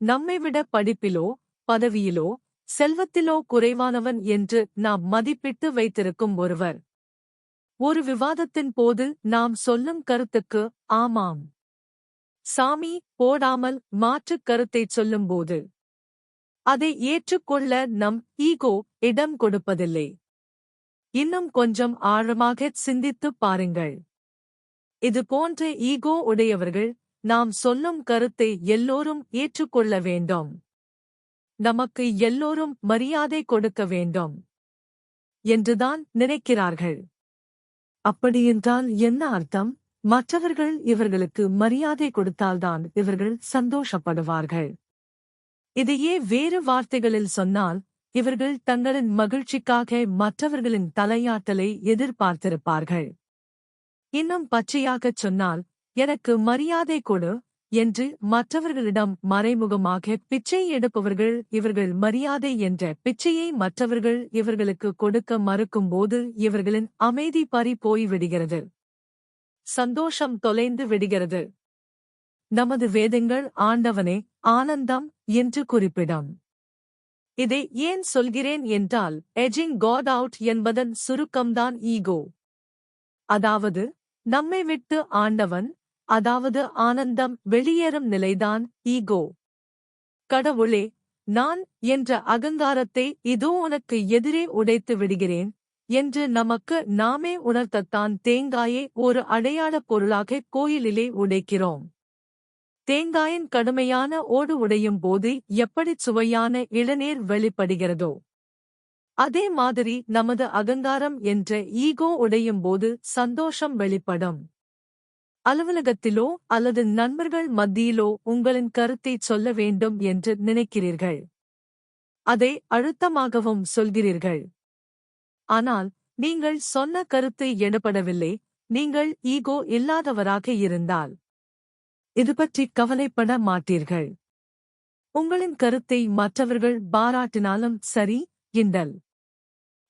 நம்மைவிட படிப்பிலோ பதவியிலோ செல்வத்திலோ குறைவானவன் என்று நாம் மதிப்பிட்டு வைத்திருக்கும் ஒருவர். ஒரு விவாதத்தின் போது நாம் சொல்லும் கருத்துக்கு ஆமாம். சாமி போடாமல் மாற்றுக் கருத்தைச் சொல்லும்போது அதை ஏற்றுக்கொள்ள நம் ஈகோ இடம் கொடுப்பதில்லை. இன்னும் கொஞ்சம் ஆழமாகச் சிந்தித்துப் பாருங்கள். இது போன்ற ஈகோ உடையவர்கள் நாம் சொல்லும் கருத்தை எல்லோரும் ஏற்றுக்கொள்ள வேண்டும். நமக்கு எல்லோரும் மரியாதை கொடுக்க வேண்டும். என்றுதான் நினைக்கிறார்கள். அப்படியென்றால் என்ன அர்த்தம்? மற்றவர்கள் இவர்களுக்கு மரியாதை கொடுத்தால்தான் இவர்கள் சந்தோஷப்படுவார்கள். இதையே வேறு வார்த்தைகளில் சொன்னால் இவர்கள் தங்களின் மகிழ்ச்சிக்காக மற்றவர்களின் தலையாட்டலை எதிர்பார்த்திருப்பார்கள். இன்னும் பச்சையாகச் சொன்னால் எனக்கு மரியாதை கொடு என்று மற்றவர்களிடம் மறைமுகமாக பிச்சை எடுப்பவர்கள் இவர்கள் மரியாதை என்ற பிச்சையை மற்றவர்கள் இவர்களுக்கு கொடுக்க மறுக்கும்போது இவர்களின் அமைதி பறி போய்விடுகிறது. சந்தோஷம் தொலைந்து விடுகிறது. நமது வேதங்கள் ஆண்டவனே ஆனந்தம் என்று குறிப்பிடும். இதை ஏன் சொல்கிறேன் என்றால் எஜிங் காட் அவுட் என்பதன் சுருக்கம்தான் ஈகோ அதாவது நம்மை விட்டு ஆண்டவன் அதாவது ஆனந்தம் வெளியேறும் நிலைதான் ஈகோ. கடவுளே நான் என்ற அகங்காரத்தை இதோ உனக்கு எதிரே உடைத்து விடுகிறேன் என்று நமக்கு நாமே உணர்த்தத்தான் தேங்காயை ஒரு அடையாளப் பொருளாக கோயிலிலே உடைக்கிறோம். தேங்காயின் கடுமையான ஓடு உடையும் போது எப்படி சுவையான இளநீர் வெளிப்படுகிறதோ அதே மாதிரி நமது அகங்காரம் என்ற ஈகோ உடையும் போது சந்தோஷம் வெளிப்படும். அலுவலகத்திலோ அல்லது நண்பர்கள் மத்தியிலோ உங்களின் கருத்தைச் சொல்ல வேண்டும் என்று நினைக்கிறீர்கள். அதை அழுத்தமாகவும் சொல்கிறீர்கள். ஆனால் நீங்கள் சொன்ன கருத்து எடுபடவில்லை நீங்கள் ஈகோ இல்லாதவராக இருந்தால் இது பற்றி கவலைப்பட மாட்டீர்கள். உங்களின் கருத்தை மற்றவர்கள் பாராட்டினாலும் சரி இண்டல்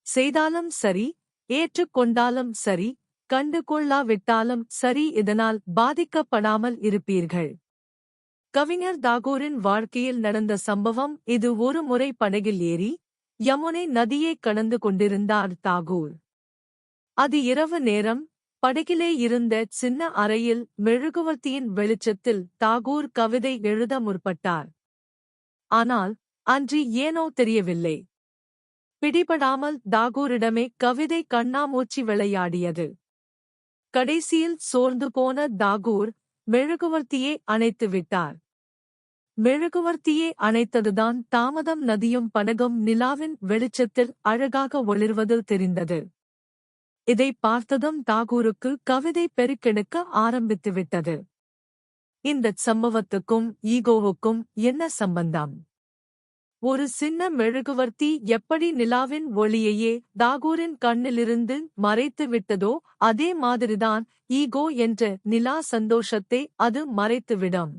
செய்தாலும் சரி ஏற்றுக்கொண்டாலும் சரி கண்டு கொள்ளாவிட்டாலும் சரி இதனால் பாதிக்கப்படாமல் இருப்பீர்கள். கவிஞர் தாகூரின் வாழ்க்கையில் நடந்த சம்பவம் இது ஒரு முறை படகில் ஏறி யமுனை நதியை கடந்து கொண்டிருந்தார் தாகூர். அது இரவு நேரம் படகிலே இருந்த சின்ன அறையில் மெழுகுவர்த்தியின் வெளிச்சத்தில் தாகூர் கவிதை எழுத முற்பட்டார். ஆனால் அன்று ஏனோ தெரியவில்லை. பிடிபடாமல் தாகூரிடமே கவிதை கண்ணாமூச்சி விளையாடியது. கடைசியில் சோர்ந்து போன தாகூர் மெழுகுவர்த்தியே அணைத்து விட்டார். மெழுகுவர்த்தியே அணைத்ததுதான் தாமதம் நதியும் படகும் நிலாவின் வெளிச்சத்தில் அழகாக ஒளிர்வது தெரிந்தது. இதை பார்த்ததும் தாகூருக்கு கவிதை பெருக்கெடுக்க ஆரம்பித்துவிட்டது. இந்தச் சம்பவத்துக்கும் ஈகோவுக்கும் என்ன சம்பந்தம்? ஒரு சின்ன மெழுகுவர்த்தி எப்படி நிலாவின் ஒளியையே தாகூரின் கண்ணிலிருந்து மறைத்து விட்டதோ அதே மாதிரிதான் ஈகோ என்ற நிலா சந்தோஷத்தை அது மறைத்துவிடும்.